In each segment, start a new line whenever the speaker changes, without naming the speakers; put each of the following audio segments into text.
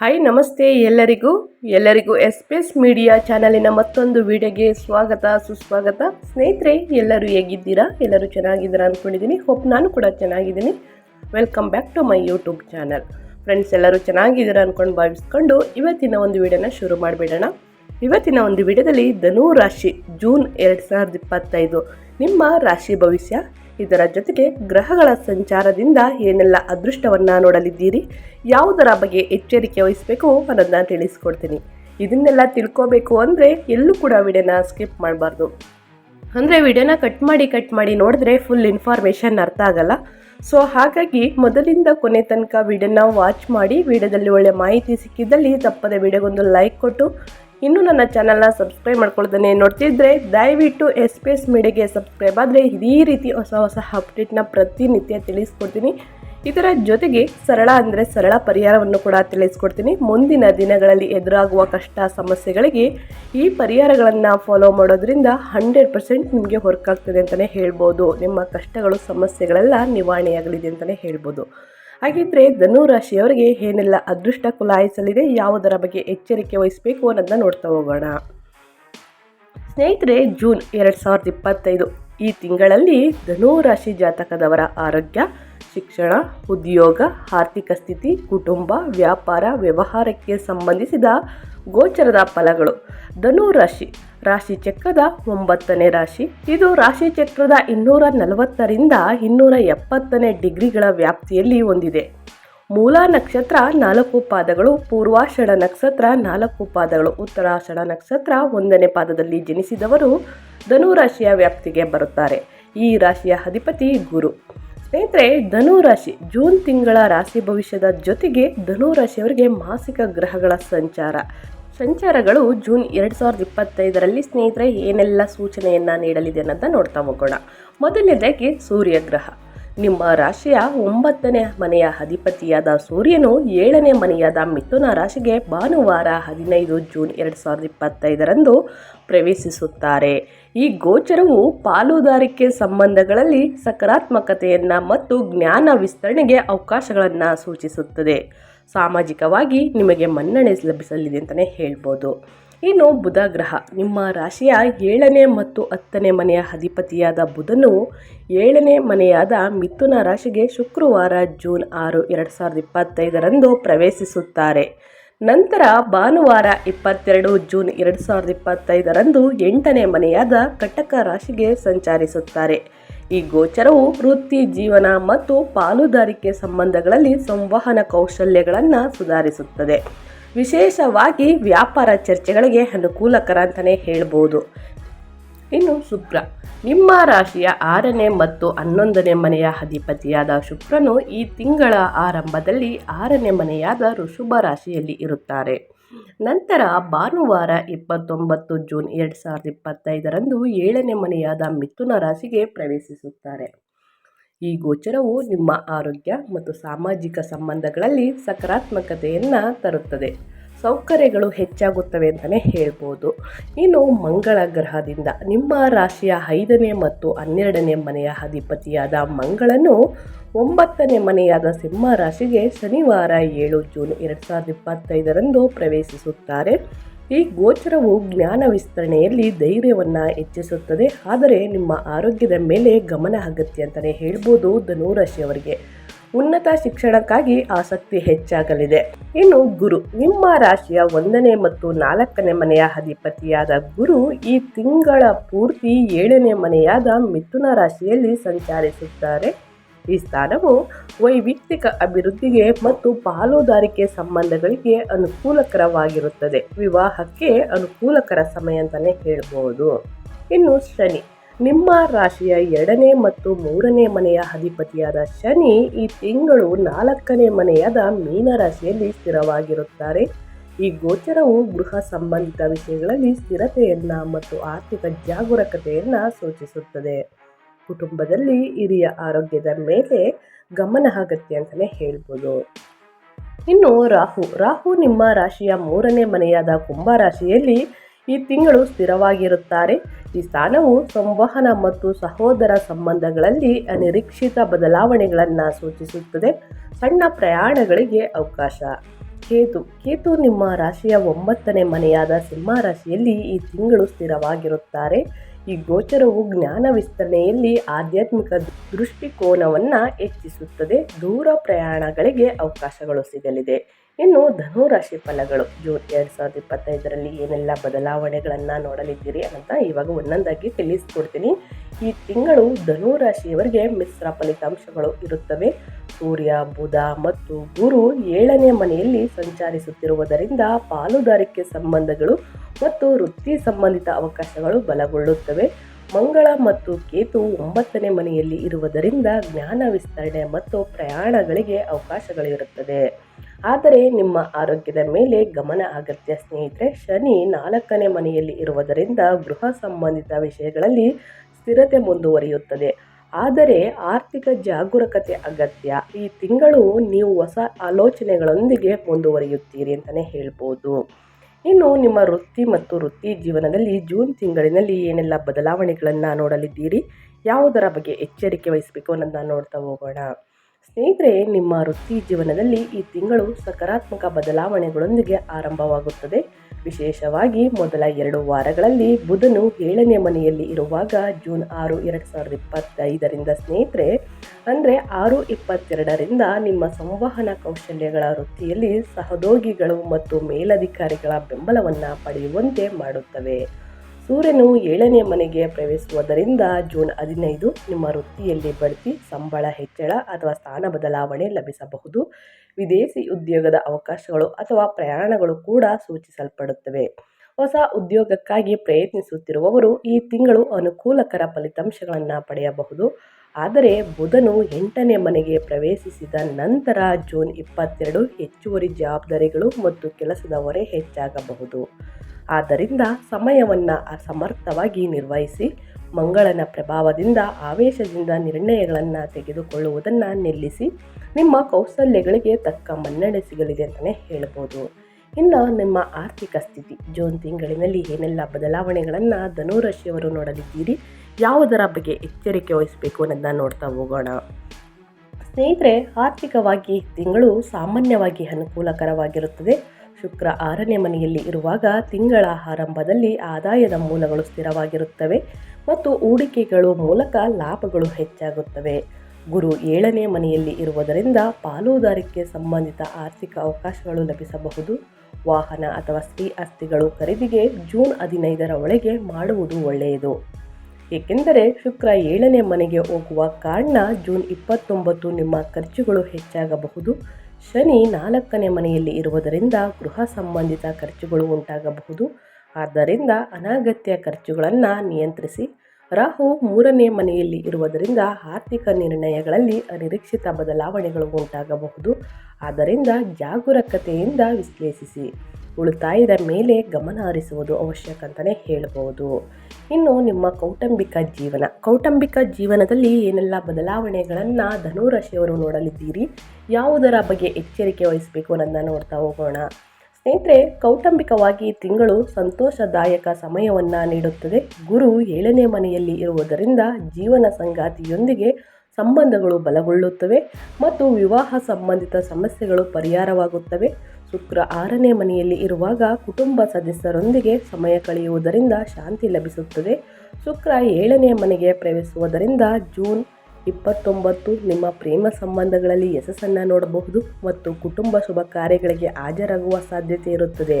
Hi ನಮಸ್ತೆ ಎಲ್ಲರಿಗೂ. ಎಲ್ಲರಿಗೂ ಎಸ್ ಪಿ ಎಸ್ ಮೀಡಿಯಾ ಚಾನಲಿನ ಮತ್ತೊಂದು ವಿಡಿಯೋಗೆ ಸ್ವಾಗತ, ಸುಸ್ವಾಗತ. ಸ್ನೇಹಿತರೆ, ಎಲ್ಲರೂ ಹೇಗಿದ್ದೀರಾ? ಎಲ್ಲರೂ ಚೆನ್ನಾಗಿದ್ದೀರಾ ಅಂದ್ಕೊಂಡಿದ್ದೀನಿ ಹೋಪ್ ನಾನು ಕೂಡ ಚೆನ್ನಾಗಿದ್ದೀನಿ. Welcome back to my YouTube channel friends ಎಲ್ಲರೂ ಚೆನ್ನಾಗಿದ್ದೀರಾ ಅಂದ್ಕೊಂಡು ಭಾವಿಸ್ಕೊಂಡು ಇವತ್ತಿನ ಒಂದು ವಿಡಿಯೋನ ಶುರು ಮಾಡಿಬಿಡೋಣ. ಇವತ್ತಿನ ಒಂದು ವಿಡಿಯೋದಲ್ಲಿ ಧನು ರಾಶಿ ಜೂನ್ ಎರಡು ಸಾವಿರದ ಇಪ್ಪತ್ತೈದು. ನಿಮ್ಮ ರಾಶಿ ಭವಿಷ್ಯ ಇದರ ಜೊತೆಗೆ ಗ್ರಹಗಳ ಸಂಚಾರದಿಂದ ಏನೆಲ್ಲ ಅದೃಷ್ಟವನ್ನು ನೋಡಲಿದ್ದೀರಿ? ಯಾವುದರ ಬಗ್ಗೆ ಎಚ್ಚರಿಕೆ ವಹಿಸಬೇಕು ಅನ್ನೋದನ್ನ ತಿಳಿಸ್ಕೊಡ್ತೀನಿ. ಇದನ್ನೆಲ್ಲ ತಿಳ್ಕೋಬೇಕು ಅಂದರೆ ಎಲ್ಲೂ ಕೂಡ ವಿಡಿಯೋನ ಸ್ಕಿಪ್ ಮಾಡಬಾರ್ದು. ಅಂದರೆ ವಿಡಿಯೋನ ಕಟ್ ಮಾಡಿ ಕಟ್ ಮಾಡಿ ನೋಡಿದ್ರೆ ಫುಲ್ ಇನ್ಫಾರ್ಮೇಷನ್ ಅರ್ಥ ಆಗಲ್ಲ. ಸೊ ಹಾಗಾಗಿ ಮೊದಲಿಂದ ಕೊನೆ ತನಕ ವಿಡಿಯೋನ ವಾಚ್ ಮಾಡಿ, ವಿಡಿಯೋದಲ್ಲಿ ಒಳ್ಳೆ ಮಾಹಿತಿ ಸಿಕ್ಕಿದ್ದಲ್ಲಿ ತಪ್ಪದೆ ವಿಡಿಯೋಗೊಂದು ಲೈಕ್ ಕೊಟ್ಟು ಇನ್ನೂ ನನ್ನ ಚಾನಲ್ನ ಸಬ್ಸ್ಕ್ರೈಬ್ ಮಾಡ್ಕೊಳ್ಳೋದನ್ನೇ ನೋಡ್ತಿದ್ರೆ ದಯವಿಟ್ಟು ಎಸ್ ಪಿ ಎಸ್ ಮೀಡಿಯಾಗೆ ಸಬ್ಸ್ಕ್ರೈಬ್ ಆದರೆ ಇದೇ ರೀತಿ ಹೊಸ ಹೊಸ ಅಪ್ಡೇಟ್ನ ಪ್ರತಿನಿತ್ಯ ತಿಳಿಸ್ಕೊಡ್ತೀನಿ. ಇದರ ಜೊತೆಗೆ ಸರಳ ಅಂದರೆ ಸರಳ ಪರಿಹಾರವನ್ನು ಕೂಡ ತಿಳಿಸ್ಕೊಡ್ತೀನಿ. ಮುಂದಿನ ದಿನಗಳಲ್ಲಿ ಎದುರಾಗುವ ಕಷ್ಟ ಸಮಸ್ಯೆಗಳಿಗೆ ಈ ಪರಿಹಾರಗಳನ್ನು ಫಾಲೋ ಮಾಡೋದ್ರಿಂದ ಹಂಡ್ರೆಡ್ ಪರ್ಸೆಂಟ್ ನಿಮಗೆ ವರ್ಕ್ ಆಗ್ತದೆ ಅಂತಲೇ ಹೇಳ್ಬೋದು. ನಿಮ್ಮ ಕಷ್ಟಗಳು, ಸಮಸ್ಯೆಗಳೆಲ್ಲ ನಿವಾರಣೆಯಾಗಲಿದೆ ಅಂತಲೇ ಹೇಳ್ಬೋದು. ಹಾಗಿದ್ರೆ ಧನು ರಾಶಿಯವರಿಗೆ ಏನೆಲ್ಲ ಅದೃಷ್ಟ ಕುಲಾಯಿಸಲಿದೆ, ಯಾವುದರ ಬಗ್ಗೆ ಎಚ್ಚರಿಕೆ ವಹಿಸಬೇಕು ಅನ್ನೋದನ್ನ ನೋಡ್ತಾ ಹೋಗೋಣ. ಸ್ನೇಹಿತರೆ, ಜೂನ್ ಎರಡು ಸಾವಿರದ ಇಪ್ಪತ್ತೈದು ಈ ತಿಂಗಳಲ್ಲಿ ಧನು ರಾಶಿ ಜಾತಕದವರ ಆರೋಗ್ಯ ಶಿಕ್ಷಣ, ಉದ್ಯೋಗ, ಆರ್ಥಿಕ ಸ್ಥಿತಿ, ಕುಟುಂಬ, ವ್ಯಾಪಾರ, ವ್ಯವಹಾರಕ್ಕೆ ಸಂಬಂಧಿಸಿದ ಗೋಚರದ ಫಲಗಳು. ಧನು ರಾಶಿ. ರಾಶಿ ಚಕ್ರದ ಒಂಬತ್ತನೇ ರಾಶಿ. ಇದು ರಾಶಿ ಚಕ್ರದ ಇನ್ನೂರ ನಲವತ್ತರಿಂದ ಇನ್ನೂರ ಎಪ್ಪತ್ತನೇ ಡಿಗ್ರಿಗಳ ವ್ಯಾಪ್ತಿಯಲ್ಲಿ ಹೊಂದಿದೆ. ಮೂಲ ನಕ್ಷತ್ರ ನಾಲ್ಕು ಪಾದಗಳು, ಪೂರ್ವಾಷಾಢ ನಕ್ಷತ್ರ ನಾಲ್ಕು ಪಾದಗಳು, ಉತ್ತರಾಷಾಢ ನಕ್ಷತ್ರ ಒಂದನೇ ಪಾದದಲ್ಲಿ ಜನಿಸಿದವರು ಧನುರಾಶಿಯ ವ್ಯಾಪ್ತಿಗೆ ಬರುತ್ತಾರೆ. ಈ ರಾಶಿಯ ಅಧಿಪತಿ ಗುರು. ಸ್ನೇಹಿತರೆ ಧನು ರಾಶಿ ಜೂನ್ ತಿಂಗಳ ರಾಶಿ ಭವಿಷ್ಯದ ಜೊತೆಗೆ ಧನು ರಾಶಿಯವರಿಗೆ ಮಾಸಿಕ ಗ್ರಹಗಳ ಸಂಚಾರ. ಸಂಚಾರಗಳು ಜೂನ್ ಎರಡು ಸಾವಿರದ ಇಪ್ಪತ್ತೈದರಲ್ಲಿ ಸ್ನೇಹಿತರೆ ಏನೆಲ್ಲ ಸೂಚನೆಯನ್ನು ನೀಡಲಿದೆ ಅನ್ನೋದನ್ನ ನೋಡ್ತಾ ಹೋಗೋಣ. ಮೊದಲನೇದಾಗಿ ಸೂರ್ಯಗ್ರಹ. ನಿಮ್ಮ ರಾಶಿಯ ಒಂಬತ್ತನೇ ಮನೆಯ ಅಧಿಪತಿಯಾದ ಸೂರ್ಯನು ಏಳನೇ ಮನೆಯಾದ ಮಿಥುನ ರಾಶಿಗೆ ಭಾನುವಾರ ಹದಿನೈದು ಜೂನ್ ಎರಡು ಸಾವಿರದ ಇಪ್ಪತ್ತೈದರಂದು ಪ್ರವೇಶಿಸುತ್ತಾರೆ. ಈ ಗೋಚರವು ಪಾಲುದಾರಿಕೆ ಸಂಬಂಧಗಳಲ್ಲಿ ಸಕಾರಾತ್ಮಕತೆಯನ್ನು ಮತ್ತು ಜ್ಞಾನ ವಿಸ್ತರಣೆಗೆ ಅವಕಾಶಗಳನ್ನು ಸೂಚಿಸುತ್ತದೆ. ಸಾಮಾಜಿಕವಾಗಿ ನಿಮಗೆ ಮನ್ನಣೆ ಲಭಿಸಲಿದೆ ಅಂತಲೇ ಹೇಳ್ಬೋದು. ಇನ್ನು ಬುಧ ಗ್ರಹ ನಿಮ್ಮ ರಾಶಿಯ ಏಳನೇ ಮತ್ತು ಹತ್ತನೇ ಮನೆಯ ಅಧಿಪತಿಯಾದ ಬುಧನು ಏಳನೇ ಮನೆಯಾದ ಮಿಥುನ ರಾಶಿಗೆ ಶುಕ್ರವಾರ ಜೂನ್ ಆರು, ಎರಡು ಸಾವಿರದ ಇಪ್ಪತ್ತೈದರಂದು ಪ್ರವೇಶಿಸುತ್ತಾರೆ. ನಂತರ ಭಾನುವಾರ ಇಪ್ಪತ್ತೆರಡು, ಜೂನ್ ಎರಡು ಸಾವಿರದ ಇಪ್ಪತ್ತೈದರಂದು ಎಂಟನೇ ಮನೆಯಾದ ಕಟಕ ರಾಶಿಗೆ ಸಂಚರಿಸುತ್ತಾರೆ. ಈ ಗೋಚರವು ವೃತ್ತಿ ಜೀವನ ಮತ್ತು ಪಾಲುದಾರಿಕೆ ಸಂಬಂಧಗಳಲ್ಲಿ ಸಂವಹನ ಕೌಶಲ್ಯಗಳನ್ನು ಸುಧಾರಿಸುತ್ತದೆ. ವಿಶೇಷವಾಗಿ ವ್ಯಾಪಾರ ಚರ್ಚೆಗಳಿಗೆ ಅನುಕೂಲಕರ ಅಂತಲೇ ಹೇಳ್ಬೋದು. ಇನ್ನು ಶುಕ್ರ. ನಿಮ್ಮ ರಾಶಿಯ ಆರನೇ ಮತ್ತು ಹನ್ನೊಂದನೇ ಮನೆಯ ಅಧಿಪತಿಯಾದ ಶುಕ್ರನು ಈ ತಿಂಗಳ ಆರಂಭದಲ್ಲಿ ಆರನೇ ಮನೆಯಾದ ಋಷುಭ ರಾಶಿಯಲ್ಲಿ ಇರುತ್ತಾರೆ. ನಂತರ ಭಾನುವಾರ ಇಪ್ಪತ್ತೊಂಬತ್ತು ಜೂನ್ ಎರಡು ಸಾವಿರದ ಇಪ್ಪತ್ತೈದರಂದು ಏಳನೇ ಮನೆಯಾದ ಮಿಥುನ ರಾಶಿಗೆ ಪ್ರವೇಶಿಸುತ್ತಾರೆ. ಈ ಗೋಚರವು ನಿಮ್ಮ ಆರೋಗ್ಯ ಮತ್ತು ಸಾಮಾಜಿಕ ಸಂಬಂಧಗಳಲ್ಲಿ ಸಕಾರಾತ್ಮಕತೆಯನ್ನು ತರುತ್ತದೆ. ಸೌಕರ್ಯಗಳು ಹೆಚ್ಚಾಗುತ್ತವೆ ಅಂತಲೇ ಹೇಳ್ಬೋದು. ಇನ್ನು ಮಂಗಳ ಗ್ರಹದಿಂದ ನಿಮ್ಮ ರಾಶಿಯ ಐದನೇ ಮತ್ತು ಹನ್ನೆರಡನೇ ಮನೆಯ ಅಧಿಪತಿಯಾದ ಮಂಗಳನು ಒಂಬತ್ತನೇ ಮನೆಯಾದ ಸಿಂಹ ರಾಶಿಗೆ ಶನಿವಾರ ಏಳು ಜೂನ್ ಎರಡು ಸಾವಿರದ ಇಪ್ಪತ್ತೈದರಂದು ಪ್ರವೇಶಿಸುತ್ತಾರೆ. ಈ ಗೋಚರವು ಜ್ಞಾನ ವಿಸ್ತರಣೆಯಲ್ಲಿ ಧೈರ್ಯವನ್ನು ಹೆಚ್ಚಿಸುತ್ತದೆ. ಆದರೆ ನಿಮ್ಮ ಆರೋಗ್ಯದ ಮೇಲೆ ಗಮನ ಅಗತ್ಯ ಅಂತಲೇ ಹೇಳ್ಬೋದು ಧನುರಾಶಿಯವರಿಗೆ ಉನ್ನತ ಶಿಕ್ಷಣಕ್ಕಾಗಿ ಆಸಕ್ತಿ ಹೆಚ್ಚಾಗಲಿದೆ. ಇನ್ನು ಗುರು. ನಿಮ್ಮ ರಾಶಿಯ ಒಂದನೇ ಮತ್ತು ನಾಲ್ಕನೇ ಮನೆಯ ಅಧಿಪತಿಯಾದ ಗುರು ಈ ತಿಂಗಳ ಪೂರ್ತಿ ಏಳನೇ ಮನೆಯಾದ ಮಿಥುನ ರಾಶಿಯಲ್ಲಿ ಸಂಚರಿಸುತ್ತಾರೆ. ಈ ಸ್ಥಾನವು ವೈಯಕ್ತಿಕ ಅಭಿವೃದ್ಧಿಗೆ ಮತ್ತು ಪಾಲುದಾರಿಕೆ ಸಂಬಂಧಗಳಿಗೆ ಅನುಕೂಲಕರವಾಗಿರುತ್ತದೆ. ವಿವಾಹಕ್ಕೆ ಅನುಕೂಲಕರ ಸಮಯ ಅಂತಲೇ ಹೇಳಬಹುದು ಇನ್ನು ಶನಿ. ನಿಮ್ಮ ರಾಶಿಯ ಎರಡನೇ ಮತ್ತು ಮೂರನೇ ಮನೆಯ ಅಧಿಪತಿಯಾದ ಶನಿ ಈ ತಿಂಗಳು ನಾಲ್ಕನೇ ಮನೆಯಾದ ಮೀನ ರಾಶಿಯಲ್ಲಿ ಸ್ಥಿರವಾಗಿರುತ್ತಾರೆ. ಈ ಗೋಚರವು ಗೃಹ ಸಂಬಂಧಿತ ವಿಷಯಗಳಲ್ಲಿ ಸ್ಥಿರತೆಯನ್ನು ಮತ್ತು ಆರ್ಥಿಕ ಜಾಗರೂಕತೆಯನ್ನು ಸೂಚಿಸುತ್ತದೆ. ಕುಟುಂಬದಲ್ಲಿ ಹಿರಿಯ ಆರೋಗ್ಯದ ಮೇಲೆ ಗಮನ ಅಗತ್ಯ ಅಂತಲೇ ಹೇಳ್ಬೋದು. ಇನ್ನು ರಾಹು ರಾಹು ನಿಮ್ಮ ರಾಶಿಯ ಮೂರನೇ ಮನೆಯಾದ ಕುಂಭ ರಾಶಿಯಲ್ಲಿ ಈ ತಿಂಗಳು ಸ್ಥಿರವಾಗಿರುತ್ತಾರೆ. ಈ ಸ್ಥಾನವು ಸಂವಹನ ಮತ್ತು ಸಹೋದರ ಸಂಬಂಧಗಳಲ್ಲಿ ಅನಿರೀಕ್ಷಿತ ಬದಲಾವಣೆಗಳನ್ನು ಸೂಚಿಸುತ್ತದೆ. ಸಣ್ಣ ಪ್ರಯಾಣಗಳಿಗೆ ಅವಕಾಶ. ಕೇತು ಕೇತು ನಿಮ್ಮ ರಾಶಿಯ ಒಂಬತ್ತನೇ ಮನೆಯಾದ ಸಿಂಹ ರಾಶಿಯಲ್ಲಿ ಈ ತಿಂಗಳು ಸ್ಥಿರವಾಗಿರುತ್ತಾರೆ. ಈ ಗೋಚರವು ಜ್ಞಾನ ವಿಸ್ತರಣೆಯಲ್ಲಿ ಆಧ್ಯಾತ್ಮಿಕ ದೃಷ್ಟಿಕೋನವನ್ನು ಹೆಚ್ಚಿಸುತ್ತದೆ. ದೂರ ಪ್ರಯಾಣಗಳಿಗೆ ಅವಕಾಶಗಳು ಸಿಗಲಿದೆ. ಇನ್ನು ಧನು ರಾಶಿ ಫಲಗಳು. ಜೂನ್ ಎರಡು ಸಾವಿರದ ಇಪ್ಪತ್ತೈದರಲ್ಲಿ ಏನೆಲ್ಲ ಬದಲಾವಣೆಗಳನ್ನು ನೋಡಲಿದ್ದೀರಿ ಅಂತ ಇವಾಗ ಒಂದೊಂದಾಗಿ ತಿಳಿಸ್ಕೊಡ್ತೀನಿ. ಈ ತಿಂಗಳು ಧನು ರಾಶಿಯವರಿಗೆ ಮಿಶ್ರ ಫಲಿತಾಂಶಗಳು ಇರುತ್ತವೆ. ಸೂರ್ಯ, ಬುಧ ಮತ್ತು ಗುರು ಏಳನೇ ಮನೆಯಲ್ಲಿ ಸಂಚರಿಸುತ್ತಿರುವುದರಿಂದ ಪಾಲುದಾರಿಕೆ ಸಂಬಂಧಗಳು ಮತ್ತು ವೃತ್ತಿ ಸಂಬಂಧಿತ ಅವಕಾಶಗಳು ಬಲಗೊಳ್ಳುತ್ತವೆ. ಮಂಗಳ ಮತ್ತು ಕೇತು ಒಂಬತ್ತನೇ ಮನೆಯಲ್ಲಿ ಇರುವುದರಿಂದ ಜ್ಞಾನ ವಿಸ್ತರಣೆ ಮತ್ತು ಪ್ರಯಾಣಗಳಿಗೆ ಅವಕಾಶಗಳಿರುತ್ತದೆ. ಆದರೆ ನಿಮ್ಮ ಆರೋಗ್ಯದ ಮೇಲೆ ಗಮನ ಅಗತ್ಯ ಸ್ನೇಹಿತರೆ, ಶನಿ ನಾಲ್ಕನೇ ಮನೆಯಲ್ಲಿ ಇರುವುದರಿಂದ ಗೃಹ ಸಂಬಂಧಿತ ವಿಷಯಗಳಲ್ಲಿ ಸ್ಥಿರತೆ ಮುಂದುವರಿಯುತ್ತದೆ. ಆದರೆ ಆರ್ಥಿಕ ಜಾಗರೂಕತೆ ಅಗತ್ಯ. ಈ ತಿಂಗಳು ನೀವು ಹೊಸ ಆಲೋಚನೆಗಳೊಂದಿಗೆ ಮುಂದುವರಿಯುತ್ತೀರಿ ಅಂತಲೇ ಹೇಳ್ಬೋದು. ಇನ್ನು ನಿಮ್ಮ ವೃತ್ತಿ ಮತ್ತು ವೃತ್ತಿ ಜೀವನದಲ್ಲಿ ಜೂನ್ ತಿಂಗಳಿನಲ್ಲಿ ಏನೆಲ್ಲ ಬದಲಾವಣೆಗಳನ್ನು ನೋಡಲಿದ್ದೀರಿ? ಯಾವುದರ ಬಗ್ಗೆ ಎಚ್ಚರಿಕೆ ವಹಿಸಬೇಕು ಅನ್ನೋದನ್ನ ನೋಡ್ತಾ ಹೋಗೋಣ. ಸ್ನೇಹಿತರೆ, ನಿಮ್ಮ ವೃತ್ತಿ ಜೀವನದಲ್ಲಿ ಈ ತಿಂಗಳು ಸಕಾರಾತ್ಮಕ ಬದಲಾವಣೆಗಳೊಂದಿಗೆ ಆರಂಭವಾಗುತ್ತದೆ. ವಿಶೇಷವಾಗಿ ಮೊದಲ ಎರಡು ವಾರಗಳಲ್ಲಿ ಬುಧನು ಏಳನೇ ಮನೆಯಲ್ಲಿ ಇರುವಾಗ ಜೂನ್ ಆರು, ಎರಡು ಸಾವಿರದ ಇಪ್ಪತ್ತೈದರಿಂದ ಸ್ನೇಹಿತರೆ, ಅಂದರೆ ಆರು, ಇಪ್ಪತ್ತೆರಡರಿಂದ ನಿಮ್ಮ ಸಂವಹನ ಕೌಶಲ್ಯಗಳ ವೃತ್ತಿಯಲ್ಲಿ ಸಹೋದ್ಯೋಗಿಗಳು ಮತ್ತು ಮೇಲಧಿಕಾರಿಗಳ ಬೆಂಬಲವನ್ನು ಪಡೆಯುವಂತೆ ಮಾಡುತ್ತವೆ. ಸೂರ್ಯನು ಏಳನೇ ಮನೆಗೆ ಪ್ರವೇಶಿಸುವುದರಿಂದ ಜೂನ್ ಹದಿನೈದು ನಿಮ್ಮ ವೃತ್ತಿಯಲ್ಲಿ ಬಡ್ತಿ, ಸಂಬಳ ಹೆಚ್ಚಳ ಅಥವಾ ಸ್ಥಾನ ಬದಲಾವಣೆ ಲಭಿಸಬಹುದು. ವಿದೇಶಿ ಉದ್ಯೋಗದ ಅವಕಾಶಗಳು ಅಥವಾ ಪ್ರಯಾಣಗಳು ಕೂಡ ಸೂಚಿಸಲ್ಪಡುತ್ತವೆ. ಹೊಸ ಉದ್ಯೋಗಕ್ಕಾಗಿ ಪ್ರಯತ್ನಿಸುತ್ತಿರುವವರು ಈ ತಿಂಗಳು ಅನುಕೂಲಕರ ಫಲಿತಾಂಶಗಳನ್ನು ಪಡೆಯಬಹುದು. ಆದರೆ ಬುಧನು ಎಂಟನೇ ಮನೆಗೆ ಪ್ರವೇಶಿಸಿದ ನಂತರ ಜೂನ್ ಇಪ್ಪತ್ತೆರಡು ಹೆಚ್ಚುವರಿ ಜವಾಬ್ದಾರಿಗಳು ಮತ್ತು ಕೆಲಸದ ಹೊರೆ ಹೆಚ್ಚಾಗಬಹುದು. ಆದ್ದರಿಂದ ಸಮಯವನ್ನು ಸಮರ್ಥವಾಗಿ ನಿರ್ವಹಿಸಿ ಮಂಗಳನ ಪ್ರಭಾವದಿಂದ ಆವೇಶದಿಂದ ನಿರ್ಣಯಗಳನ್ನು ತೆಗೆದುಕೊಳ್ಳುವುದನ್ನು ನಿಲ್ಲಿಸಿ ನಿಮ್ಮ ಕೌಶಲ್ಯಗಳಿಗೆ ತಕ್ಕ ಮನ್ನಣೆ ಸಿಗಲಿದೆ ಅಂತಲೇ ಹೇಳ್ಬೋದು. ಇನ್ನು ನಿಮ್ಮ ಆರ್ಥಿಕ ಸ್ಥಿತಿ, ಜೂನ್ ತಿಂಗಳಿನಲ್ಲಿ ಏನೆಲ್ಲ ಬದಲಾವಣೆಗಳನ್ನು ಧನುರಾಶಿಯವರು ನೋಡಲಿದ್ದೀರಿ, ಯಾವುದರ ಬಗ್ಗೆ ಎಚ್ಚರಿಕೆ ವಹಿಸಬೇಕು ಅನ್ನೋದನ್ನ ನೋಡ್ತಾ ಹೋಗೋಣ. ಸ್ನೇಹಿತರೆ, ಆರ್ಥಿಕವಾಗಿ ತಿಂಗಳು ಸಾಮಾನ್ಯವಾಗಿ ಅನುಕೂಲಕರವಾಗಿರುತ್ತದೆ. ಶುಕ್ರ ಆರನೇ ಮನೆಯಲ್ಲಿ ಇರುವಾಗ ತಿಂಗಳ ಆರಂಭದಲ್ಲಿ ಆದಾಯದ ಮೂಲಗಳು ಸ್ಥಿರವಾಗಿರುತ್ತವೆ ಮತ್ತು ಹೂಡಿಕೆಗಳು ಮೂಲಕ ಲಾಭಗಳು ಹೆಚ್ಚಾಗುತ್ತವೆ. ಗುರು ಏಳನೇ ಮನೆಯಲ್ಲಿ ಇರುವುದರಿಂದ ಪಾಲುದಾರಿಕೆ ಸಂಬಂಧಿತ ಆರ್ಥಿಕ ಅವಕಾಶಗಳು ಲಭಿಸಬಹುದು. ವಾಹನ ಅಥವಾ ಸ್ತ್ರೀ ಆಸ್ತಿಗಳು ಖರೀದಿಗೆ ಜೂನ್ ಹದಿನೈದರ ಒಳಗೆ ಮಾಡುವುದು ಒಳ್ಳೆಯದು. ಏಕೆಂದರೆ ಶುಕ್ರ ಏಳನೇ ಮನೆಗೆ ಹೋಗುವ ಕಾರಣ ಜೂನ್ ಇಪ್ಪತ್ತೊಂಬತ್ತು ನಿಮ್ಮ ಖರ್ಚುಗಳು ಹೆಚ್ಚಾಗಬಹುದು. ಶನಿ ನಾಲ್ಕನೇ ಮನೆಯಲ್ಲಿ ಇರುವುದರಿಂದ ಗೃಹ ಸಂಬಂಧಿತ ಖರ್ಚುಗಳು ಉಂಟಾಗಬಹುದು. ಆದ್ದರಿಂದ ಅನಗತ್ಯ ಖರ್ಚುಗಳನ್ನು ನಿಯಂತ್ರಿಸಿ. ರಾಹು ಮೂರನೇ ಮನೆಯಲ್ಲಿ ಇರುವುದರಿಂದ ಆರ್ಥಿಕ ನಿರ್ಣಯಗಳಲ್ಲಿ ಅನಿರೀಕ್ಷಿತ ಬದಲಾವಣೆಗಳು ಉಂಟಾಗಬಹುದು. ಆದ್ದರಿಂದ ಜಾಗರೂಕತೆಯಿಂದ ವಿಶ್ಲೇಷಿಸಿ. ಉಳಿತಾಯದ ಮೇಲೆ ಗಮನ ಹರಿಸುವುದು ಅವಶ್ಯಕ ಅಂತಲೇ ಹೇಳಬಹುದು ಇನ್ನು ನಿಮ್ಮ ಕೌಟುಂಬಿಕ ಜೀವನ. ಕೌಟುಂಬಿಕ ಜೀವನದಲ್ಲಿ ಏನೆಲ್ಲ ಬದಲಾವಣೆಗಳನ್ನು ಧನುರಾಶಿಯವರು ನೋಡಲಿದ್ದೀರಿ? ಯಾವುದರ ಬಗ್ಗೆ ಎಚ್ಚರಿಕೆ ವಹಿಸಬೇಕು ಅನ್ನೋದನ್ನು ನೋಡ್ತಾ ಹೋಗೋಣ. ಸ್ನೇಹಿತರೆ, ಕೌಟುಂಬಿಕವಾಗಿ ತಿಂಗಳು ಸಂತೋಷದಾಯಕ ಸಮಯವನ್ನು ನೀಡುತ್ತದೆ. ಗುರು ಏಳನೇ ಮನೆಯಲ್ಲಿ ಇರುವುದರಿಂದ ಜೀವನ ಸಂಗಾತಿಯೊಂದಿಗೆ ಸಂಬಂಧಗಳು ಬಲಗೊಳ್ಳುತ್ತವೆ ಮತ್ತು ವಿವಾಹ ಸಂಬಂಧಿತ ಸಮಸ್ಯೆಗಳು ಪರಿಹಾರವಾಗುತ್ತವೆ. ಶುಕ್ರ ಆರನೇ ಮನೆಯಲ್ಲಿ ಇರುವಾಗ ಕುಟುಂಬ ಸದಸ್ಯರೊಂದಿಗೆ ಸಮಯ ಕಳೆಯುವುದರಿಂದ ಶಾಂತಿ ಲಭಿಸುತ್ತದೆ. ಶುಕ್ರ ಏಳನೇ ಮನೆಗೆ ಪ್ರವೇಶಿಸುವುದರಿಂದ ಜೂನ್ ಇಪ್ಪತ್ತೊಂಬತ್ತು ನಿಮ್ಮ ಪ್ರೇಮ ಸಂಬಂಧಗಳಲ್ಲಿ ಯಶಸ್ಸನ್ನು ನೋಡಬಹುದು ಮತ್ತು ಕುಟುಂಬ ಶುಭ ಕಾರ್ಯಗಳಿಗೆ ಹಾಜರಾಗುವ ಸಾಧ್ಯತೆ ಇರುತ್ತದೆ.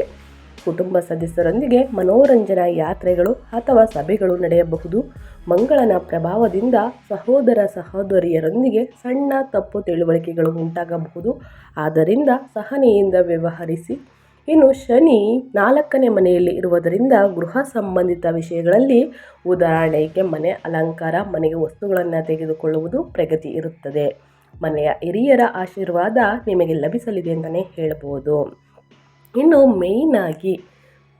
ಕುಟುಂಬ ಸದಸ್ಯರೊಂದಿಗೆ ಮನೋರಂಜನಾ ಯಾತ್ರೆಗಳು ಅಥವಾ ಸಭೆಗಳು ನಡೆಯಬಹುದು. ಮಂಗಳನ ಪ್ರಭಾವದಿಂದ ಸಹೋದರ ಸಹೋದರಿಯರೊಂದಿಗೆ ಸಣ್ಣ ತಪ್ಪು ತಿಳುವಳಿಕೆಗಳು ಉಂಟಾಗಬಹುದು. ಆದ್ದರಿಂದ ಸಹನೆಯಿಂದ ವ್ಯವಹರಿಸಿ. ಇನ್ನು ಶನಿ ನಾಲ್ಕನೇ ಮನೆಯಲ್ಲಿ ಇರುವುದರಿಂದ ಗೃಹ ಸಂಬಂಧಿತ ವಿಷಯಗಳಲ್ಲಿ ಉದಾಹರಣೆಗೆ ಮನೆ ಅಲಂಕಾರ, ಮನೆಗೆ ವಸ್ತುಗಳನ್ನು ತೆಗೆದುಕೊಳ್ಳುವುದು ಪ್ರಗತಿ ಇರುತ್ತದೆ. ಮನೆಯ ಹಿರಿಯರ ಆಶೀರ್ವಾದ ನಿಮಗೆ ಲಭಿಸಲಿದೆ ಅಂತಲೇ ಹೇಳ್ಬೋದು. ಇನ್ನು ಮೇಯ್ನಾಗಿ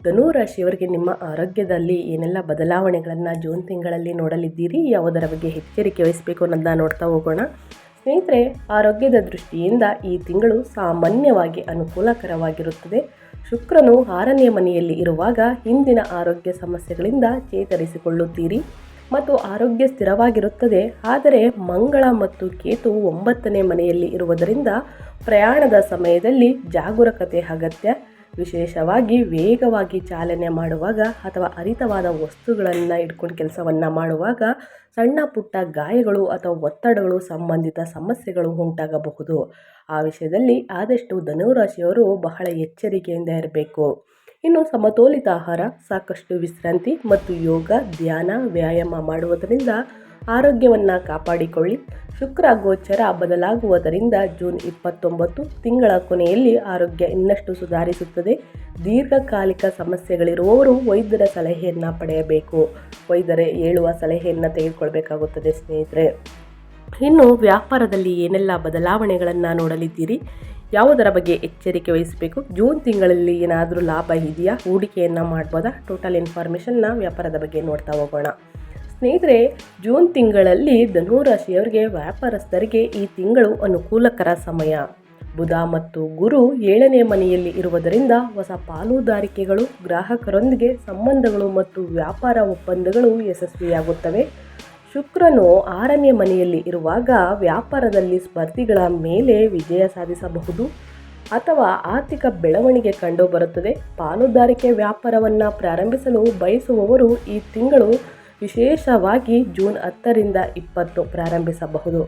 ಧನುರಾಶಿಯವರಿಗೆ ನಿಮ್ಮ ಆರೋಗ್ಯದಲ್ಲಿ ಏನೆಲ್ಲ ಬದಲಾವಣೆಗಳನ್ನು ಜೂನ್ ತಿಂಗಳಲ್ಲಿ ನೋಡಲಿದ್ದೀರಿ, ಯಾವುದರ ಬಗ್ಗೆ ಎಚ್ಚರಿಕೆ ವಹಿಸಬೇಕು ಅನ್ನೋದನ್ನ ನೋಡ್ತಾ ಹೋಗೋಣ. ಸ್ನೇಹಿತರೆ, ಆರೋಗ್ಯದ ದೃಷ್ಟಿಯಿಂದ ಈ ತಿಂಗಳು ಸಾಮಾನ್ಯವಾಗಿ ಅನುಕೂಲಕರವಾಗಿರುತ್ತದೆ. ಶುಕ್ರನು ಆರನೇ ಮನೆಯಲ್ಲಿ ಇರುವಾಗ ಹಿಂದಿನ ಆರೋಗ್ಯ ಸಮಸ್ಯೆಗಳಿಂದ ಚೇತರಿಸಿಕೊಳ್ಳುತ್ತೀರಿ. ಮತ್ತು ಆರೋಗ್ಯ ಸ್ಥಿರವಾಗಿರುತ್ತದೆ. ಆದರೆ ಮಂಗಳ ಮತ್ತು ಕೇತು ಒಂಬತ್ತನೇ ಮನೆಯಲ್ಲಿ ಇರುವುದರಿಂದ ಪ್ರಯಾಣದ ಸಮಯದಲ್ಲಿ ಜಾಗರೂಕತೆ ಅಗತ್ಯ. ವಿಶೇಷವಾಗಿ ವೇಗವಾಗಿ ಚಾಲನೆ ಮಾಡುವಾಗ ಅಥವಾ ಅರಿತವಾದ ವಸ್ತುಗಳನ್ನು ಇಟ್ಕೊಂಡು ಕೆಲಸವನ್ನು ಮಾಡುವಾಗ ಸಣ್ಣ ಪುಟ್ಟ ಗಾಯಗಳು ಅಥವಾ ಒತ್ತಡಗಳು ಸಂಬಂಧಿತ ಸಮಸ್ಯೆಗಳು ಉಂಟಾಗಬಹುದು. ಆ ವಿಷಯದಲ್ಲಿ ಆದಷ್ಟು ಧನುರಾಶಿಯವರು ಬಹಳ ಎಚ್ಚರಿಕೆಯಿಂದ ಇರಬೇಕು. ಇನ್ನು ಸಮತೋಲಿತ ಆಹಾರ, ಸಾಕಷ್ಟು ವಿಶ್ರಾಂತಿ ಮತ್ತು ಯೋಗ, ಧ್ಯಾನ, ವ್ಯಾಯಾಮ ಮಾಡುವುದರಿಂದ ಆರೋಗ್ಯವನ್ನು ಕಾಪಾಡಿಕೊಳ್ಳಿ. ಶುಕ್ರ ಗೋಚರ ಬದಲಾಗುವುದರಿಂದ ಜೂನ್ ಇಪ್ಪತ್ತೊಂಬತ್ತು ತಿಂಗಳ ಕೊನೆಯಲ್ಲಿ ಆರೋಗ್ಯ ಇನ್ನಷ್ಟು ಸುಧಾರಿಸುತ್ತದೆ. ದೀರ್ಘಕಾಲಿಕ ಸಮಸ್ಯೆಗಳಿರುವವರು ವೈದ್ಯರ ಸಲಹೆಯನ್ನು ಪಡೆಯಬೇಕು. ವೈದ್ಯರೇ ಹೇಳುವ ಸಲಹೆಯನ್ನು ತೆಗೆದುಕೊಳ್ಬೇಕಾಗುತ್ತದೆ ಸ್ನೇಹಿತರೆ. ಇನ್ನು ವ್ಯಾಪಾರದಲ್ಲಿ ಏನೆಲ್ಲ ಬದಲಾವಣೆಗಳನ್ನು ನೋಡಲಿದ್ದೀರಿ? ಯಾವುದರ ಬಗ್ಗೆ ಎಚ್ಚರಿಕೆ ವಹಿಸಬೇಕು? ಜೂನ್ ತಿಂಗಳಲ್ಲಿ ಏನಾದರೂ ಲಾಭ ಇದೆಯಾ? ಹೂಡಿಕೆಯನ್ನು ಮಾಡ್ಬೋದಾ? ಟೋಟಲ್ ಇನ್ಫಾರ್ಮೇಷನ್ನ ವ್ಯಾಪಾರದ ಬಗ್ಗೆ ನೋಡ್ತಾ ಹೋಗೋಣ. ಸ್ನೇಹಿತರೆ, ಜೂನ್ ತಿಂಗಳಲ್ಲಿ ಧನುರಾಶಿಯವರಿಗೆ ವ್ಯಾಪಾರಸ್ಥರಿಗೆ ಈ ತಿಂಗಳು ಅನುಕೂಲಕರ ಸಮಯ. ಬುಧ ಮತ್ತು ಗುರು ಏಳನೇ ಮನೆಯಲ್ಲಿ ಇರುವುದರಿಂದ ಹೊಸ ಪಾಲುದಾರಿಕೆಗಳು, ಗ್ರಾಹಕರೊಂದಿಗೆ ಸಂಬಂಧಗಳು ಮತ್ತು ವ್ಯಾಪಾರ ಒಪ್ಪಂದಗಳು ಯಶಸ್ವಿಯಾಗುತ್ತವೆ. ಶುಕ್ರನು ಆರನೇ ಮನೆಯಲ್ಲಿ ಇರುವಾಗ ವ್ಯಾಪಾರದಲ್ಲಿ ಸ್ಪರ್ಧಿಗಳ ಮೇಲೆ ವಿಜಯ ಸಾಧಿಸಬಹುದು ಅಥವಾ ಆರ್ಥಿಕ ಬೆಳವಣಿಗೆ ಕಂಡುಬರುತ್ತದೆ. ಪಾಲುದಾರಿಕೆ ವ್ಯಾಪಾರವನ್ನು ಪ್ರಾರಂಭಿಸಲು ಬಯಸುವವರು ಈ ತಿಂಗಳು ವಿಶೇಷವಾಗಿ ಜೂನ್ ಹತ್ತರಿಂದ ಇಪ್ಪತ್ತು ಪ್ರಾರಂಭಿಸಬಹುದು.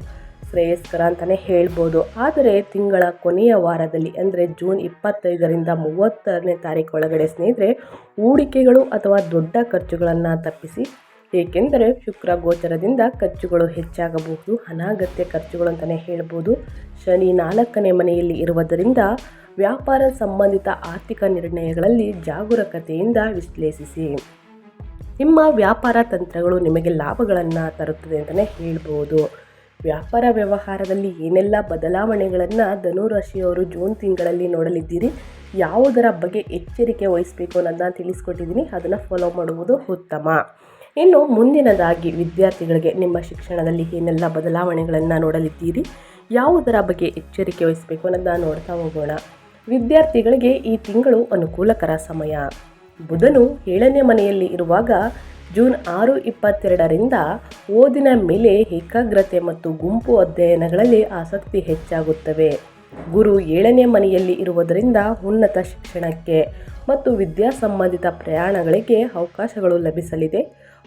ಶ್ರೇಯಸ್ಕರ ಅಂತಲೇ ಹೇಳ್ಬೋದು. ಆದರೆ ತಿಂಗಳ ಕೊನೆಯ ವಾರದಲ್ಲಿ, ಅಂದರೆ ಜೂನ್ ಇಪ್ಪತ್ತೈದರಿಂದ ಮೂವತ್ತನೇ ತಾರೀಕು ಒಳಗಡೆ ಸ್ನೇಹಿತರೆ, ಹೂಡಿಕೆಗಳು ಅಥವಾ ದೊಡ್ಡ ಖರ್ಚುಗಳನ್ನು ತಪ್ಪಿಸಿ ಏಕೆಂದರೆ ಶುಕ್ರ ಗೋಚರದಿಂದ ಖರ್ಚುಗಳು ಹೆಚ್ಚಾಗಬಹುದು. ಅನಾಗತ್ಯ ಖರ್ಚುಗಳು ಅಂತಲೇ ಹೇಳ್ಬೋದು. ಶನಿ ನಾಲ್ಕನೇ ಮನೆಯಲ್ಲಿ ಇರುವುದರಿಂದ ವ್ಯಾಪಾರ ಸಂಬಂಧಿತ ಆರ್ಥಿಕ ನಿರ್ಣಯಗಳಲ್ಲಿ ಜಾಗರೂಕತೆಯಿಂದ ವಿಶ್ಲೇಷಿಸಿ. ನಿಮ್ಮ ವ್ಯಾಪಾರ ತಂತ್ರಗಳು ನಿಮಗೆ ಲಾಭಗಳನ್ನು ತರುತ್ತದೆ ಅಂತಲೇ ಹೇಳ್ಬೋದು. ವ್ಯಾಪಾರ ವ್ಯವಹಾರದಲ್ಲಿ ಏನೆಲ್ಲ ಬದಲಾವಣೆಗಳನ್ನು ಧನುರಾಶಿಯವರು ಜೂನ್ ತಿಂಗಳಲ್ಲಿ ನೋಡಲಿದ್ದೀರಿ? ಯಾವುದರ ಬಗ್ಗೆ ಎಚ್ಚರಿಕೆ ವಹಿಸಬೇಕು ಅನ್ನೋದನ್ನ ತಿಳಿಸ್ಕೊಟ್ಟಿದ್ದೀನಿ. ಅದನ್ನು ಫಾಲೋ ಮಾಡುವುದು ಉತ್ತಮ. ಇನ್ನು ಮುಂದಿನದಾಗಿ ವಿದ್ಯಾರ್ಥಿಗಳಿಗೆ ನಿಮ್ಮ ಶಿಕ್ಷಣದಲ್ಲಿ ಏನೆಲ್ಲ ಬದಲಾವಣೆಗಳನ್ನು ನೋಡಲಿದ್ದೀರಿ? ಯಾವುದರ ಬಗ್ಗೆ ಎಚ್ಚರಿಕೆ ವಹಿಸಬೇಕು ಅನ್ನೋದನ್ನು ನೋಡ್ತಾ ಹೋಗೋಣ. ವಿದ್ಯಾರ್ಥಿಗಳಿಗೆ ಈ ತಿಂಗಳು ಅನುಕೂಲಕರ ಸಮಯ. ಬುಧನು ಏಳನೇ ಮನೆಯಲ್ಲಿ ಇರುವಾಗ ಜೂನ್ ಆರು ಇಪ್ಪತ್ತೆರಡರಿಂದ ಓದಿನ ಮೇಲೆ ಏಕಾಗ್ರತೆ ಮತ್ತು ಗುಂಪು ಅಧ್ಯಯನಗಳಲ್ಲಿ ಆಸಕ್ತಿ ಹೆಚ್ಚಾಗುತ್ತವೆ. ಗುರು ಏಳನೇ ಮನೆಯಲ್ಲಿ ಇರುವುದರಿಂದ ಉನ್ನತ ಶಿಕ್ಷಣಕ್ಕೆ ಮತ್ತು ವಿದ್ಯಾ ಸಂಬಂಧಿತ ಪ್ರಯಾಣಗಳಿಗೆ ಅವಕಾಶಗಳು ಲಭಿಸಲಿದೆ.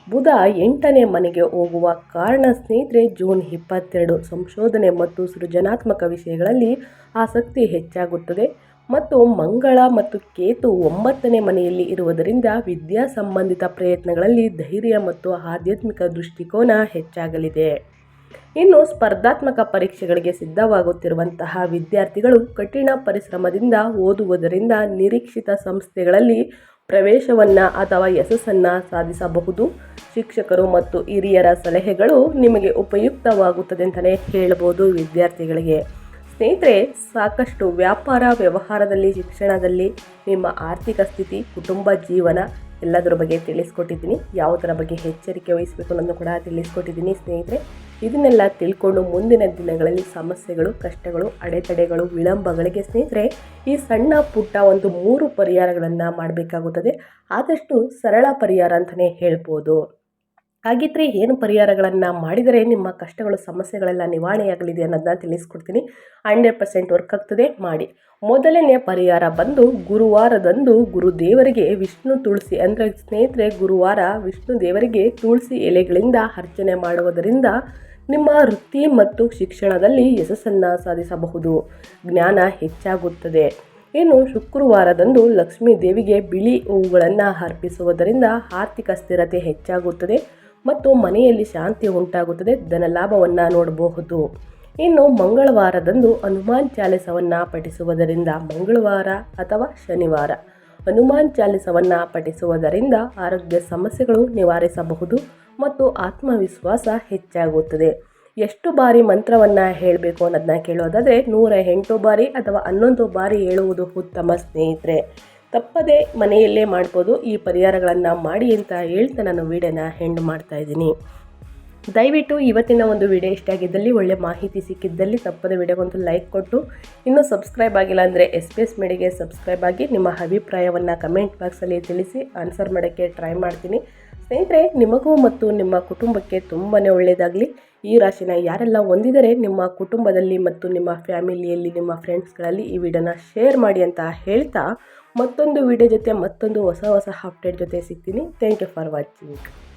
ಬುಧ ಎಂಟನೇ ಮನೆಗೆ ಹೋಗುವ ಕಾರಣ ಸ್ನೇಹಿತರೆ, ಜೂನ್ ಇಪ್ಪತ್ತೆರಡು ಸಂಶೋಧನೆ ಮತ್ತು ಸೃಜನಾತ್ಮಕ ವಿಷಯಗಳಲ್ಲಿ ಆಸಕ್ತಿ ಹೆಚ್ಚಾಗುತ್ತದೆ ಮತ್ತು ಮಂಗಳ ಮತ್ತು ಕೇತು ಒಂಬತ್ತನೇ ಮನೆಯಲ್ಲಿ ಇರುವುದರಿಂದ ವಿದ್ಯಾ ಸಂಬಂಧಿತ ಪ್ರಯತ್ನಗಳಲ್ಲಿ ಧೈರ್ಯ ಮತ್ತು ಆಧ್ಯಾತ್ಮಿಕ ದೃಷ್ಟಿಕೋನ ಹೆಚ್ಚಾಗಲಿದೆ. ಇನ್ನು ಸ್ಪರ್ಧಾತ್ಮಕ ಪರೀಕ್ಷೆಗಳಿಗೆ ಸಿದ್ಧವಾಗುತ್ತಿರುವಂತಹ ವಿದ್ಯಾರ್ಥಿಗಳು ಕಠಿಣ ಪರಿಶ್ರಮದಿಂದ ಓದುವುದರಿಂದ ನಿರೀಕ್ಷಿತ ಸಂಸ್ಥೆಗಳಲ್ಲಿ ಪ್ರವೇಶವನ್ನು ಅಥವಾ ಯಶಸ್ಸನ್ನು ಸಾಧಿಸಬಹುದು. ಶಿಕ್ಷಕರು ಮತ್ತು ಹಿರಿಯರ ಸಲಹೆಗಳು ನಿಮಗೆ ಉಪಯುಕ್ತವಾಗುತ್ತದೆ ಅಂತಲೇ ಹೇಳ್ಬೋದು ವಿದ್ಯಾರ್ಥಿಗಳಿಗೆ. ಸ್ನೇಹಿತರೆ, ಸಾಕಷ್ಟು ವ್ಯಾಪಾರ ವ್ಯವಹಾರದಲ್ಲಿ, ಶಿಕ್ಷಣದಲ್ಲಿ ನಿಮ್ಮ ಆರ್ಥಿಕ ಸ್ಥಿತಿ, ಕುಟುಂಬ ಜೀವನ ಎಲ್ಲದರ ಬಗ್ಗೆ ತಿಳಿಸ್ಕೊಟ್ಟಿದ್ದೀನಿ ಯಾವುದರ ಬಗ್ಗೆ ಎಚ್ಚರಿಕೆ ವಹಿಸಬೇಕು ಅನ್ನೋದು ಕೂಡ ತಿಳಿಸ್ಕೊಟ್ಟಿದ್ದೀನಿ ಸ್ನೇಹಿತರೆ. ಇದನ್ನೆಲ್ಲ ತಿಳ್ಕೊಂಡು ಮುಂದಿನ ದಿನಗಳಲ್ಲಿ ಸಮಸ್ಯೆಗಳು, ಕಷ್ಟಗಳು, ಅಡೆತಡೆಗಳು, ವಿಳಂಬಗಳಿಗೆ ಸ್ನೇಹಿತರೆ, ಈ ಸಣ್ಣ ಪುಟ್ಟ ಒಂದು ಮೂರು ಪರಿಹಾರಗಳನ್ನು ಮಾಡಬೇಕಾಗುತ್ತದೆ. ಆದಷ್ಟು ಸರಳ ಪರಿಹಾರ ಅಂತಲೇ ಹೇಳ್ಬೋದು. ಹಾಗಿದ್ರೆ ಏನು ಪರಿಹಾರಗಳನ್ನು ಮಾಡಿದರೆ ನಿಮ್ಮ ಕಷ್ಟಗಳು, ಸಮಸ್ಯೆಗಳೆಲ್ಲ ನಿವಾರಣೆಯಾಗಲಿದೆ ಅನ್ನೋದನ್ನ ತಿಳಿಸ್ಕೊಡ್ತೀನಿ. ಹಂಡ್ರೆಡ್ ಪರ್ಸೆಂಟ್ ವರ್ಕ್ ಆಗ್ತದೆ, ಮಾಡಿ. ಮೊದಲನೇ ಪರಿಹಾರ ಬಂದು ಗುರುವಾರದಂದು ಗುರುದೇವರಿಗೆ ವಿಷ್ಣು ತುಳಸಿ ಅಂದರೆ ಸ್ನೇಹಿತರೆ, ಗುರುವಾರ ವಿಷ್ಣು ದೇವರಿಗೆ ತುಳಸಿ ಎಲೆಗಳಿಂದ ಅರ್ಚನೆ ಮಾಡುವುದರಿಂದ ನಿಮ್ಮ ವೃತ್ತಿ ಮತ್ತು ಶಿಕ್ಷಣದಲ್ಲಿ ಯಶಸ್ಸನ್ನು ಸಾಧಿಸಬಹುದು. ಜ್ಞಾನ ಹೆಚ್ಚಾಗುತ್ತದೆ. ಇನ್ನು ಶುಕ್ರವಾರದಂದು ಲಕ್ಷ್ಮೀ ದೇವಿಗೆ ಬಿಳಿ ಹೂವುಗಳನ್ನು ಅರ್ಪಿಸುವುದರಿಂದ ಆರ್ಥಿಕ ಸ್ಥಿರತೆ ಹೆಚ್ಚಾಗುತ್ತದೆ. ಮತ್ತು ಮನೆಯಲ್ಲಿ ಶಾಂತಿ ಉಂಟಾಗುತ್ತದೆ ಧನಲಾಭವನ್ನು ನೋಡಬಹುದು. ಇನ್ನು ಮಂಗಳವಾರದಂದು ಹನುಮಾನ್ ಚಾಲಿಸವನ್ನು ಪಠಿಸುವುದರಿಂದ ಮಂಗಳವಾರ ಅಥವಾ ಶನಿವಾರ ಹನುಮಾನ್ ಚಾಲಿಸವನ್ನು ಪಠಿಸುವುದರಿಂದ ಆರೋಗ್ಯ ಸಮಸ್ಯೆಗಳು ನಿವಾರಿಸಬಹುದು ಮತ್ತು ಆತ್ಮವಿಶ್ವಾಸ ಹೆಚ್ಚಾಗುತ್ತದೆ. ಎಷ್ಟು ಬಾರಿ ಮಂತ್ರವನ್ನು ಹೇಳಬೇಕು ಅನ್ನೋದನ್ನ ಕೇಳೋದಾದರೆ ನೂರ ಎಂಟು ಬಾರಿ ಅಥವಾ ಹನ್ನೊಂದು ಬಾರಿ ಹೇಳುವುದು ಉತ್ತಮ ಸ್ನೇಹಿತರೆ. ತಪ್ಪದೆ ಮನೆಯಲ್ಲೇ ಮಾಡ್ಬೋದು. ಈ ಪರಿಹಾರಗಳನ್ನು ಮಾಡಿ ಅಂತ ಹೇಳ್ತಾ ನಾನು ವೀಡಿಯೋನ ಹೆಂಡ್ ಮಾಡ್ತಾ ಇದ್ದೀನಿ. ದಯವಿಟ್ಟು ಇವತ್ತಿನ ಒಂದು ವಿಡಿಯೋ ಇಷ್ಟ ಆಗಿದ್ದಲ್ಲಿ ಒಳ್ಳೆ ಮಾಹಿತಿ ಸಿಕ್ಕಿದ್ದಲ್ಲಿ ತಪ್ಪದ ವಿಡಿಯೋಗೊಂದು ಲೈಕ್ ಕೊಟ್ಟು. ಇನ್ನೂ ಸಬ್ಸ್ಕ್ರೈಬ್ ಆಗಿಲ್ಲ ಅಂದರೆ ಎಸ್ ಪಿ ಎಸ್ ಮೇಡಿಗೆ ಸಬ್ಸ್ಕ್ರೈಬ್ ಆಗಿ ನಿಮ್ಮ ಅಭಿಪ್ರಾಯವನ್ನು ಕಮೆಂಟ್ ಬಾಕ್ಸಲ್ಲಿ ತಿಳಿಸಿ ಆನ್ಸರ್ ಮಾಡೋಕ್ಕೆ ಟ್ರೈ ಮಾಡ್ತೀನಿ. ಸ್ನೇಹಿತರೆ, ನಿಮಗೂ ಮತ್ತು ನಿಮ್ಮ ಕುಟುಂಬಕ್ಕೆ ತುಂಬಾ ಒಳ್ಳೆಯದಾಗಲಿ ಈ ರಾಶಿನ ಯಾರೆಲ್ಲ ಹೊಂದಿದರೆ ನಿಮ್ಮ ಕುಟುಂಬದಲ್ಲಿ ಮತ್ತು ನಿಮ್ಮ ಫ್ಯಾಮಿಲಿಯಲ್ಲಿ ನಿಮ್ಮ ಫ್ರೆಂಡ್ಸ್ಗಳಲ್ಲಿ ಈ ವಿಡಿಯೋನ ಶೇರ್ ಮಾಡಿ ಅಂತ ಹೇಳ್ತಾ ಮತ್ತೊಂದು ವಿಡಿಯೋ ಜೊತೆ ಮತ್ತೊಂದು ಹೊಸ ಹೊಸ ಅಪ್ಡೇಟ್ ಜೊತೆ ಸಿಗ್ತೀನಿ. Thank you for watching